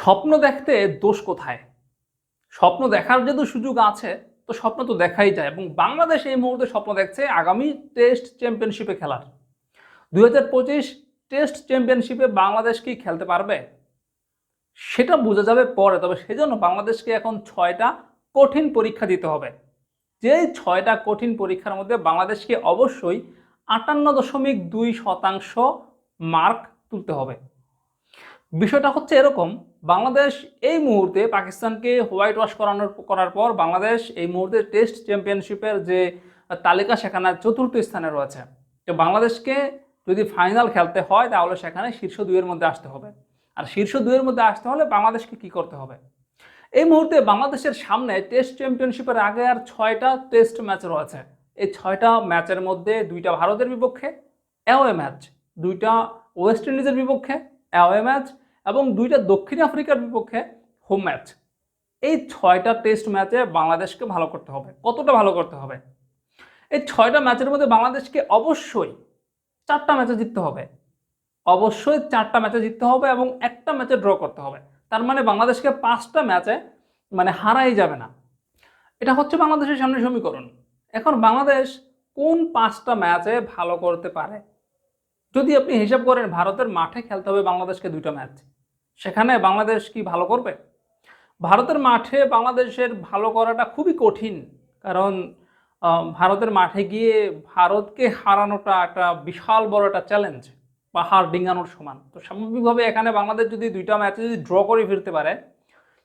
স্বপ্ন দেখতে দোষ কোথায়? স্বপ্ন দেখার যেহেতু সুযোগ আছে, তো স্বপ্ন তো দেখাই যায় এবং বাংলাদেশ এই মুহূর্তে স্বপ্ন দেখছে আগামী টেস্ট চ্যাম্পিয়নশিপে খেলার। দুই হাজার পঁচিশ টেস্ট চ্যাম্পিয়নশিপে বাংলাদেশ কি খেলতে পারবে? সেটা বোঝা যাবে পরে, তবে সেজন্য বাংলাদেশকে এখন ছয়টা কঠিন পরীক্ষা দিতে হবে। যেই ছয়টা কঠিন পরীক্ষার মধ্যে বাংলাদেশকে অবশ্যই আটান্ন দশমিক দুই শতাংশ মার্ক তুলতে হবে। বিষয়টা হচ্ছে এরকম বাংলাদেশ এই মুহূর্তে পাকিস্তানকে হোয়াইট ওয়াশ করানোর, করার পর বাংলাদেশ এই মুহূর্তে টেস্ট চ্যাম্পিয়নশিপের যে তালিকা সেখানে চতুর্থ স্থানে রয়েছে। তো বাংলাদেশকে যদি ফাইনাল খেলতে হয়, তাহলে সেখানে শীর্ষ দুইয়ের মধ্যে আসতে হবে। আর শীর্ষ দুইয়ের মধ্যে আসতে হলে বাংলাদেশকে কি করতে হবে? এই মুহূর্তে বাংলাদেশের সামনে টেস্ট চ্যাম্পিয়নশিপের আগে আর ছয়টা টেস্ট ম্যাচ রয়েছে। এই ছয়টা ম্যাচের মধ্যে দুইটা ভারতের বিপক্ষে, অ্যাওয়ে ম্যাচ, দুইটা ওয়েস্ট ইন্ডিজের বিপক্ষে, অ্যাওয়ে ম্যাচ এবং দুইটা দক্ষিণ আফ্রিকার বিপক্ষে হোম ম্যাচ এই ছয়টা টেস্ট ম্যাচে বাংলাদেশকে ভালো করতে হবে। কতটা ভালো করতে হবে? এই ছয়টা ম্যাচের মধ্যে বাংলাদেশকে অবশ্যই চারটা ম্যাচে জিততে হবে। অবশ্যই চারটা ম্যাচে জিততে হবে এবং একটা ম্যাচে ড্র করতে হবে। তার মানে বাংলাদেশকে পাঁচটা ম্যাচে মানে হারাই যাবে না। এটা হচ্ছে বাংলাদেশের সামনে সমীকরণ। এখন বাংলাদেশ কোন পাঁচটা ম্যাচে ভালো করতে পারে? যদি আপনি হিসাব করেন ভারতের মাঠে খেলতে হবে বাংলাদেশকে দুইটা ম্যাচ সেখানে বাংলাদেশ কি ভালো করবে? ভারতের মাঠে বাংলাদেশের ভালো করাটা খুবই কঠিন, কারণ ভারতের মাঠে গিয়ে ভারতকে হারানোটা একটা বিশাল বড় একটা চ্যালেঞ্জ পাহাড় ডিঙানোর সমান। তো স্বাভাবিকভাবে এখানে বাংলাদেশ যদি দুইটা ম্যাচে যদি ড্র করে ফিরতে পারে,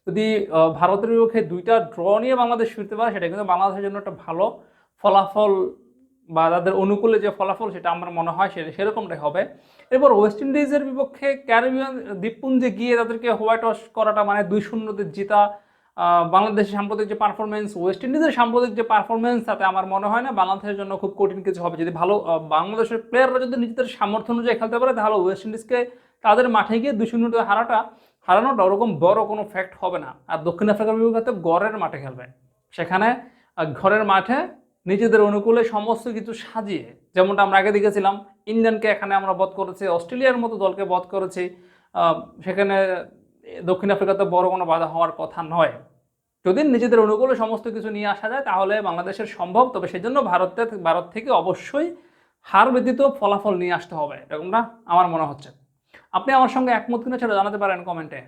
যদি ভারতের বিপক্ষে দুইটা ড্র নিয়ে বাংলাদেশ ফিরতে পারে, সেটা কিন্তু বাংলাদেশের জন্য একটা ভালো ফলাফল বা তাদের অনুকূলে যে ফলাফল সেটা আমার মনে হয় সেটা সেরকমটাই হবে। এরপর ওয়েস্ট ইন্ডিজের বিপক্ষে ক্যারিবিয়ান দ্বীপপুঞ্জে গিয়ে তাদেরকে হোয়াইট ওয়াশ করাটা মানে দুই শূন্যতে জিতা বাংলাদেশের সাম্প্রতিক যে পারফরমেন্স ওয়েস্ট ইন্ডিজের সাম্প্রতিক যে পারফরমেন্স তাতে আমার মনে হয় না বাংলাদেশের জন্য খুব কঠিন কিছু হবে। যদি ভালো বাংলাদেশের প্লেয়াররা যদি নিজেদের সামর্থ্য অনুযায়ী খেলতে পারে, তাহলে ওয়েস্ট ইন্ডিজকে তাদের মাঠে গিয়ে দুই শূন্যতে হারাটা, হারানোটা ওরকম বড় কোনো ফ্যাক্ট হবে না। আর দক্ষিণ আফ্রিকার বিপক্ষে তো গড়ের মাঠে খেলবে। সেখানে ঘরের মাঠে নিজেদের অনুকূলে সমস্ত কিছু সাজিয়ে, যেমনটা আমরা আগে দেখেছিলাম, ইংল্যান্ডকে এখানে আমরা বধ করেছি, অস্ট্রেলিয়ার মতো দলকে বধ করেছি সেখানে দক্ষিণ আফ্রিকাতে বড় কোনো বাধা হওয়ার কথা নয়। যদি নিজেদের অনুকূলে সমস্ত কিছু নিয়ে আসা যায়, তাহলে বাংলাদেশের সম্ভব, তবে সেজন্য ভারতের ভারত থেকে অবশ্যই হার ব্যতীত ফলাফল নিয়ে আসতে হবে, এরকমটা আমার মনে হচ্ছে। আপনি আমার সঙ্গে একমত কিনা সেটা জানাতে পারেন কমেন্টে।